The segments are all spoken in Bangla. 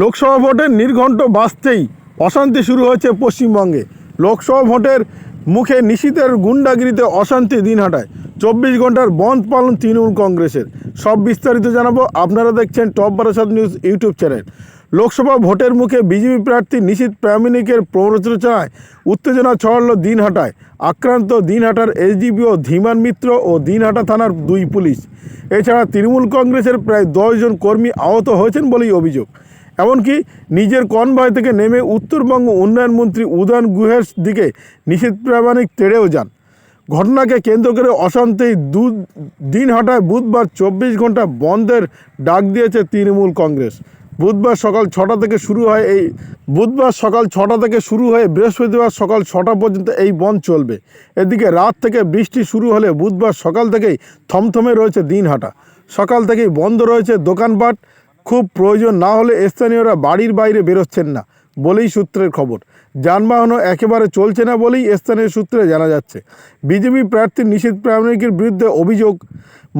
লোকসভা ভোটের নির্ঘণ্ট বাঁচতেই অশান্তি শুরু হয়েছে পশ্চিমবঙ্গে। লোকসভা ভোটের মুখে নিশীতের গুন্ডাগিরিতে অশান্তি দিন হাঁটায়। চব্বিশ ঘণ্টার বন্ধ পালন তৃণমূল কংগ্রেসের। সব বিস্তারিত জানাব আপনারা দেখছেন top Barasat news YouTube channel. Lok Sabha ভোটের মুখে বিজেপি প্রার্থী নিশীত প্রামাণিকের প্ররোচনায় উত্তেজনা ছড়াল দিনহাটায় আক্রান্ত দিনহাটার এসডিপিও ধীমান মিত্র ও দিনহাটা থানার দুই পুলিশ। এছাড়া তৃণমূল কংগ্রেসের প্রায় দশজন কর্মী আহত হয়েছেন বলেই অভিযোগ। এমনকি নিজের কনভয় থেকে নেমে উত্তরবঙ্গ উন্নয়ন মন্ত্রী উদয়ন গুহের দিকে নিষেধ প্রামাণিক তেড়েও যান। ঘটনাকে কেন্দ্র করে অশান্তি দু দিন হাঁটায় বুধবার চব্বিশ ঘণ্টা বন্ধের ডাক দিয়েছে তৃণমূল কংগ্রেস। বুধবার সকাল ছটা থেকে শুরু হয় এই বুধবার সকাল ছটা থেকে শুরু হয়ে বৃহস্পতিবার সকাল ছটা পর্যন্ত এই বন্ধ চলবে। এদিকে রাত থেকে বৃষ্টি শুরু হলে বুধবার সকাল থেকেই থমথমে রয়েছে দিন হাঁটা। সকাল থেকেই বন্ধ রয়েছে দোকানপাট। খুব প্রয়োজন না হলে স্থানীয়রা বাড়ির বাইরে বেরোচ্ছেন না, বলেই সূত্রের খবর। যানবাহনও একেবারে চলছে না বলেই স্থানীয় সূত্রে জানা যাচ্ছে। বিজেপি প্রার্থী নিষেধ প্রামাণিকের বিরুদ্ধে অভিযোগ।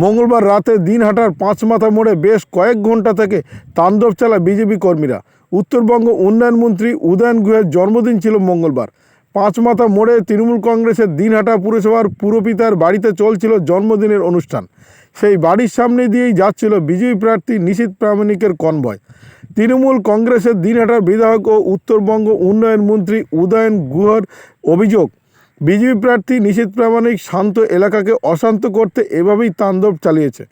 মঙ্গলবার রাতে দিনহাটার পাঁচমাথা মোড়ে বেশ কয়েক ঘণ্টা থেকে তাণ্ডব চালায় বিজেপি কর্মীরা। উত্তরবঙ্গ উন্নয়ন মন্ত্রী উদয়ন গুহের জন্মদিন ছিল মঙ্গলবার। পাঁচমাথা মোড়ে তৃণমূল কংগ্রেসের দিনহাটা পুরসভার পুরপিতার বাড়িতে চলছিল জন্মদিনের অনুষ্ঠান। সেই বাড়ির সামনে দিয়েই যাচ্ছিল বিজেপি প্রার্থী নিশীত প্রামাণিকের কনভয়। তৃণমূল কংগ্রেসের দিনহাটার বিধায়ক ও উত্তরবঙ্গ উন্নয়ন মন্ত্রী উদয়ন গুহর অভিযোগ, বিজেপি প্রার্থী নিশীত প্রামাণিক শান্ত এলাকাকে অশান্ত করতে এভাবেই তাণ্ডব চালিয়েছে।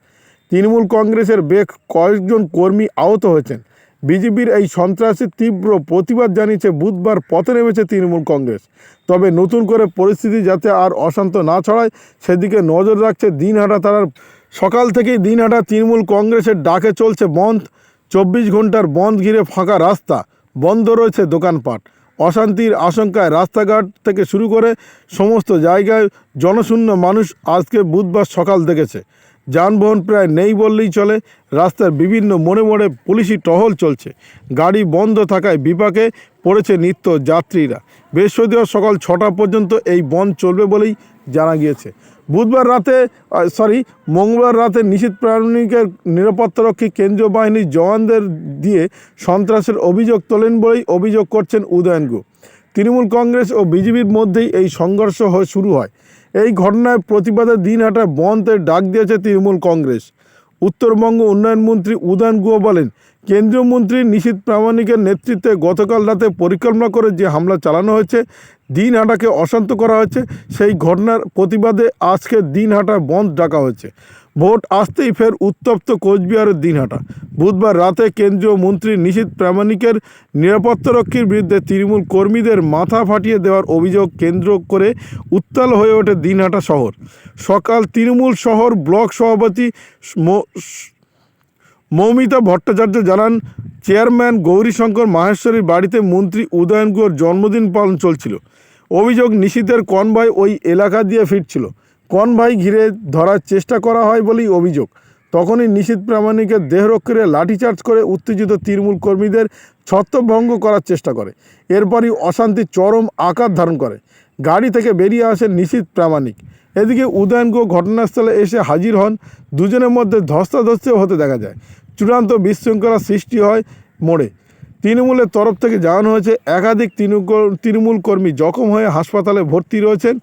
তৃণমূল কংগ্রেসের বেশ কয়েকজন কর্মী আহত হয়েছেন। বিজেপির এই সন্ত্রাসের তীব্র প্রতিবাদ জানিয়েছে বুধবার পথে নেমেছে তৃণমূল কংগ্রেস। তবে নতুন করে পরিস্থিতি যাতে আর অশান্ত না ছড়ায়, সেদিকে নজর রাখছে দিনহাটা তারার সকাল থেকেই দিনহাটা তৃণমূল কংগ্রেসের ডাকে চলছে বন্ধ। চব্বিশ ঘণ্টার বন্ধ ঘিরে ফাঁকা রাস্তা, বন্ধ রয়েছে দোকানপাট। অশান্তির আশঙ্কায় রাস্তাঘাট থেকে শুরু করে সমস্ত জায়গায় জনশূন্য মানুষ আজকে বুধবার সকাল দেখেছে। যানবাহন প্রায় নেই বললেই চলে, রাস্তার বিভিন্ন মোড়ে মোড়ে পুলিশি টহল চলছে। গাড়ি বন্ধ থাকায় বিপাকে পড়েছে নিত্য যাত্রীরা। বৃহস্পতিবার সকাল ছটা পর্যন্ত এই বন্ধ চলবে বলেই জানা গিয়েছে। বুধবার রাতে সরি মঙ্গলবার রাতে নিষিদ্ধ প্রাণিকের নিরাপত্তারক্ষী কেন্দ্রীয় বাহিনীর জওয়ানদের দিয়ে সন্ত্রাসের অভিযোগ তোলেন বলেই অভিযোগ করছেন উদয়ন গুহ। তৃণমূল কংগ্রেস ও বিজেপির মধ্যেই এই সংঘর্ষ শুরু হয়। এই ঘটনায় প্রতিবাদে দিনহাটা বন্ধের ডাক দিয়েছে তৃণমূল কংগ্রেস। উত্তরবঙ্গ উন্নয়ন মন্ত্রী উদয়ন গুহ বলেন, কেন্দ্রীয় মন্ত্রী নিশীত প্রামাণিকের নেতৃত্বে গতকাল রাতে পরিকল্পনা করে যে হামলা চালানো হয়েছে, দিনহাটাকে অশান্ত করা হয়েছে। সেই ঘটনার প্রতিবাদে আজকে দিনহাটা বন্ধ ডাকা হয়েছে। ভোট আসতেই ফের উত্তপ্ত কোচবিহারের দিনহাটা। বুধবার রাতে কেন্দ্রীয় মন্ত্রী নিশীত প্রামাণিকের নিরাপত্তারক্ষীর বিরুদ্ধে তৃণমূল কর্মীদের মাথা ফাটিয়ে দেওয়ার অভিযোগ কেন্দ্র করে উত্তাল হয়ে ওঠে দিনহাটা শহর। সকাল তৃণমূল শহর ব্লক সভাপতি মৌমিতা ভট্টাচার্য জানান, চেয়ারম্যান গৌরীশঙ্কর মাহেশ্বরীর বাড়িতে মন্ত্রী উদয়ন গুহর জন্মদিন পালন চলছিল। অভিযোগ নিশীতের কনভয় ওই এলাকা দিয়ে ফিরছিল। কনভয় ঘিরে ধরার চেষ্টা করা হয় বলেই অভিযোগ। তখনই নিশীত প্রামাণিকের দেহরক্ষীরা লাঠিচার্জ করে উত্তেজিত তৃণমূল কর্মীদের ছত্রভঙ্গ করার চেষ্টা করে। এরপরই অশান্তি চরম আকার ধারণ করে। গাড়ি থেকে বেরিয়ে আসেন নিশীত প্রামাণিক। এদিকে উদয়ন গুহ ঘটনাস্থলে এসে হাজির হন। দুজনের মধ্যে ধস্তাধস্তিও হতে দেখা যায়। চূড়ান্ত বিশৃঙ্খলা সৃষ্টি হয় মোড়ে। তৃণমূলের তরফ থেকে জানানো হয়েছে, একাধিক তৃণমূল কর্মী জখম হয়ে হাসপাতালে ভর্তি রয়েছেন।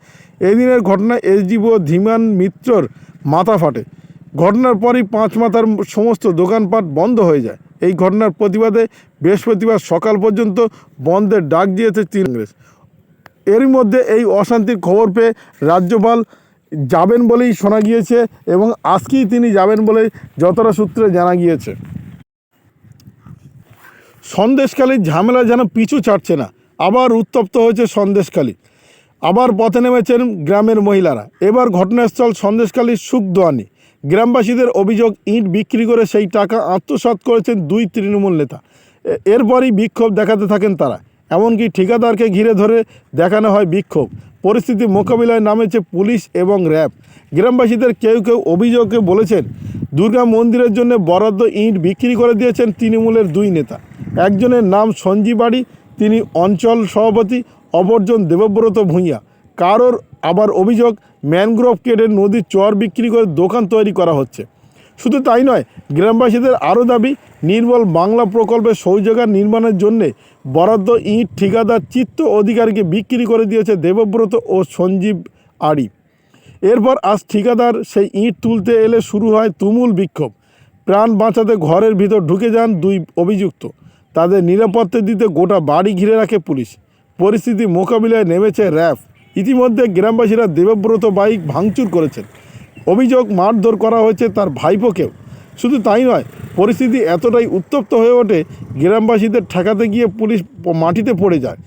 এদিনের ঘটনায় এসডিও ধীমান মিত্রর মাথা ফাটে। ঘটনার পরই পাঁচ মাথার সমস্ত দোকানপাট বন্ধ হয়ে যায়। এই ঘটনার প্রতিবাদে বৃহস্পতিবার সকাল পর্যন্ত বন্ধের ডাক দিয়েছে তৃণমূল এরই মধ্যে এই অশান্তির খবর পেয়ে রাজ্যপাল যাবেন বলেই শোনা গিয়েছে এবং আজকেই তিনি যাবেন বলে যতটা সূত্রে জানা গিয়েছে। সন্দেশকালীর ঝামেলা যেন পিছু ছাড়ছে না। আবার উত্তপ্ত হয়েছে সন্দেশকালী আবার পথে নেমেছেন গ্রামের মহিলারা। এবার ঘটনাস্থল সন্দেশকালীর সুখদোয়ানি। গ্রামবাসীদের অভিযোগ, ইট বিক্রি করে সেই টাকা আত্মসাৎ করেছেন দুই তৃণমূল নেতা। এরপরই বিক্ষোভ দেখাতে থাকেন তারা। এমনকি ঠিকাদারকে ঘিরে ধরে দেখানো হয় বিক্ষোভ। পরিস্থিতি মোকাবিলায় নামেছে পুলিশ এবং র্যাব। গ্রামবাসীদের কেউ কেউ অভিযোগে বলেছেন, দুর্গা মন্দিরের জন্য বরাদ্দ ইট বিক্রি করে দিয়েছেন তৃণমূলের দুই নেতা। একজনের নাম সঞ্জীবাড়ি, তিনি অঞ্চল সভাপতি, অপরজন দেবব্রত ভূঁইয়া। কারোর আবার অভিযোগ, ম্যানগ্রোভ কেটে নদীর চর বিক্রি করে দোকান তৈরি করা হচ্ছে। শুধু তাই নয়, গ্রামবাসীদের আরও দাবি নির্মল বাংলা প্রকল্পে শৌচাগার নির্মাণের জন্যে বরাদ্দ ইট, ঠিকাদার, চিত্ত অধিকারীকে বিক্রি করে দিয়েছে দেবব্রত ও সঞ্জীব আড়ি। এরপর আজ ঠিকাদার সেই ইট তুলতে এলে শুরু হয় তুমুল বিক্ষোভ। প্রাণ বাঁচাতে ঘরের ভিতর ঢুকে যান দুই অভিযুক্ত। তাদের নিরাপত্তা দিতে গোটা বাড়ি ঘিরে রাখে পুলিশ। পরিস্থিতি মোকাবিলায় নেমেছে র্যাব। ইতিমধ্যে গ্রামবাসীরা দেবব্রত বাইক ভাঙচুর করেছেন। অভিযোগ মারধর করা হয়েছে তার ভাইপোকেও। শুধু তাই নয়, পরিস্থিতি এতটাই উত্তপ্ত হয়ে ওঠে, গ্রামবাসীদের ঠেকাতে গিয়ে পুলিশ মাটিতে পড়ে যায়।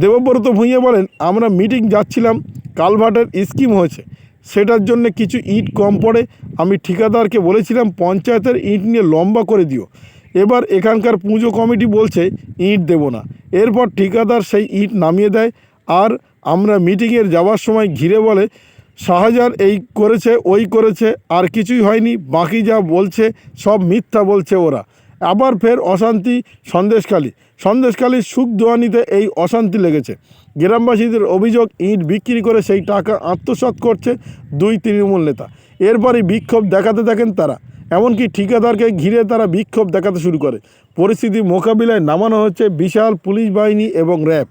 দেবব্রত ভূঁইয়া বলেন, আমরা মিটিং যাচ্ছিলাম, কালভার্টের স্কিম হয়েছে। সেটার জন্য কিছু ইট কম পড়ে। আমি ঠিকাদারকে বলেছিলাম, পঞ্চায়েতের ইট নিয়ে লম্বা করে দিও। এবার এখানকার পুজো কমিটি বলছে, ইট দেব না। এরপর ঠিকাদার সেই ইট নামিয়ে দেয় আর আমরা মিটিংয়ের যাওয়ার সময় ঘিরে বলে, শাহজাহান এই করেছে, ওই করেছে, আর কিছুই হয়নি, বাকি যা বলছে সব মিথ্যা বলছে ওরা। আবার ফের অশান্তি, সন্দেশখালী। সন্দেশখালীর সুখ দোয়ানিতে এই অশান্তি লেগেছে। গ্রামবাসীদের অভিযোগ, ইট বিক্রি করে সেই টাকা আত্মসাৎ করছে দুই তৃণমূল নেতা। এরপরই বিক্ষোভ দেখাতে থাকেন তারা। এমনকি ঠিকাদারকে ঘিরে তারা বিক্ষোভ দেখাতে শুরু করে। পরিস্থিতি মোকাবিলায় নামানো হচ্ছে বিশাল পুলিশ বাহিনী এবং র্যাব।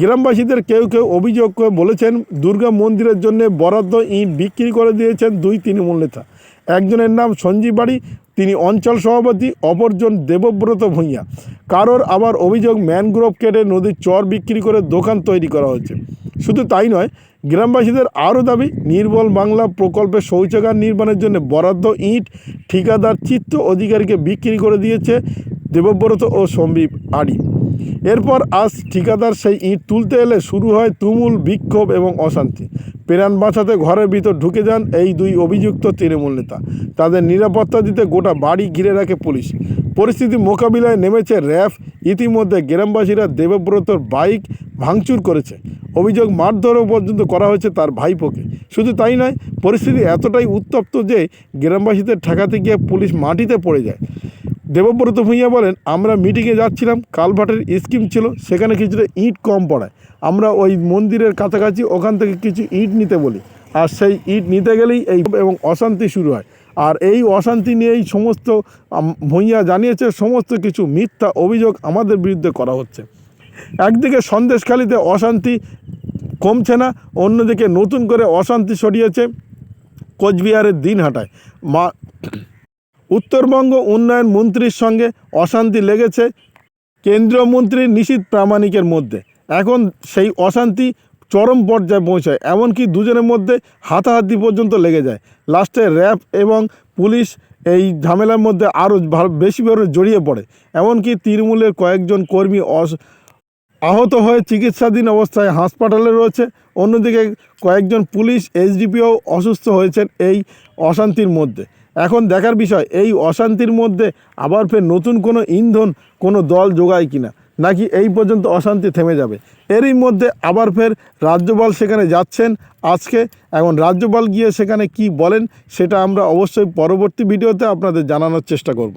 গ্রামবাসীদের কেউ কেউ অভিযোগ করে বলেছেন, দুর্গা মন্দিরের জন্য বরাদ্দ ইট বিক্রি করে দিয়েছেন দুই তৃণমূল নেতা। একজনের নাম সঞ্জীব বাড়ি, তিনি অঞ্চল সভাপতি, অপরজন দেবব্রত ভূঁইয়া। কারোর আবার অভিযোগ, ম্যানগ্রোভ কেটে নদীর চর বিক্রি করে দোকান তৈরি করা হয়েছে। শুধু তাই নয় গ্রামবাসীদের আরও দাবি নির্মল বাংলা প্রকল্পে শৌচাগার নির্মাণের জন্য বরাদ্দ ইট, ঠিকাদার চিত্ত অধিকারীকে বিক্রি করে দিয়েছে দেবব্রত ও সম্বিপ আড়ি। এরপর আজ ঠিকাদার সেই ইট তুলতে এলে শুরু হয় তুমুল বিক্ষোভ এবং অশান্তি। প্রাণ বাঁচাতে ঘরের ভিতর ঢুকে যান এই দুই অভিযুক্ত তৃণমূল নেতা। তাদের নিরাপত্তা দিতে গোটা বাড়ি ঘিরে রাখে পুলিশ। পরিস্থিতি মোকাবিলায় নেমেছে র্যাফ। ইতিমধ্যে গ্রামবাসীরা দেবব্রতর বাইক ভাঙচুর করেছে। অভিযোগ মারধরও পর্যন্ত করা হয়েছে তার ভাইপোকে। শুধু তাই নয়, পরিস্থিতি এতটাই উত্তপ্ত যে গ্রামবাসীদের ঠেকাতে গিয়ে পুলিশ মাটিতে পড়ে যায়। দেবব্রত ভূঁইয়া বলেন, আমরা মিটিংয়ে যাচ্ছিলাম কালভার্টের স্কিম ছিল, সেখানে কিছুটা ইট কম পড়ায় আমরা ওই মন্দিরের কাছাকাছি ওখান থেকে কিছু ইট নিতে বলি। আর সেই ইট নিতে গেলেই এই এবং অশান্তি শুরু হয়। আর এই অশান্তি নিয়েই সমস্ত ভূঁইয়া জানিয়েছে, সমস্ত কিছু মিথ্যা অভিযোগ আমাদের বিরুদ্ধে করা হচ্ছে। একদিকে সন্দেশখালিতে অশান্তি কমছে না, অন্যদিকে নতুন করে অশান্তি ছড়িয়েছে কোচবিহারের দিনহাটায়। মা, উত্তরবঙ্গ উন্নয়ন মন্ত্রীর সঙ্গে অশান্তি লেগেছে কেন্দ্রীয় মন্ত্রী নিশীত প্রামাণিকের মধ্যে। এখন সেই অশান্তি চরম পর্যায়ে পৌঁছায়, এমনকি দুজনের মধ্যে হাতাহাতি পর্যন্ত লেগে যায়। লাস্টে র্যাব এবং পুলিশ এই ঝামেলার মধ্যে আরও বেশি বেশিভাবে জড়িয়ে পড়ে। এমনকি তৃণমূলের কয়েকজন কর্মী অস আহত হয়ে চিকিৎসাধীন অবস্থায় হাসপাতালে রয়েছে। অন্যদিকে কয়েকজন পুলিশ, এসডিপিও অসুস্থ হয়েছেন এই অশান্তির মধ্যে। এখন দেখার বিষয়, এই অশান্তির মধ্যে আবার ফের নতুন কোনো ইন্ধন, কোনো দল যোগায় কিনা? নাকি এই পর্যন্ত অশান্তি থেমে যাবে? এরই মধ্যে আবার ফের রাজ্যপাল সেখানে যাচ্ছেন আজকে। এখন রাজ্যপাল গিয়ে সেখানে কি বলেন, সেটা আমরা অবশ্যই পরবর্তী ভিডিওতে আপনাদের জানানোর চেষ্টা করব।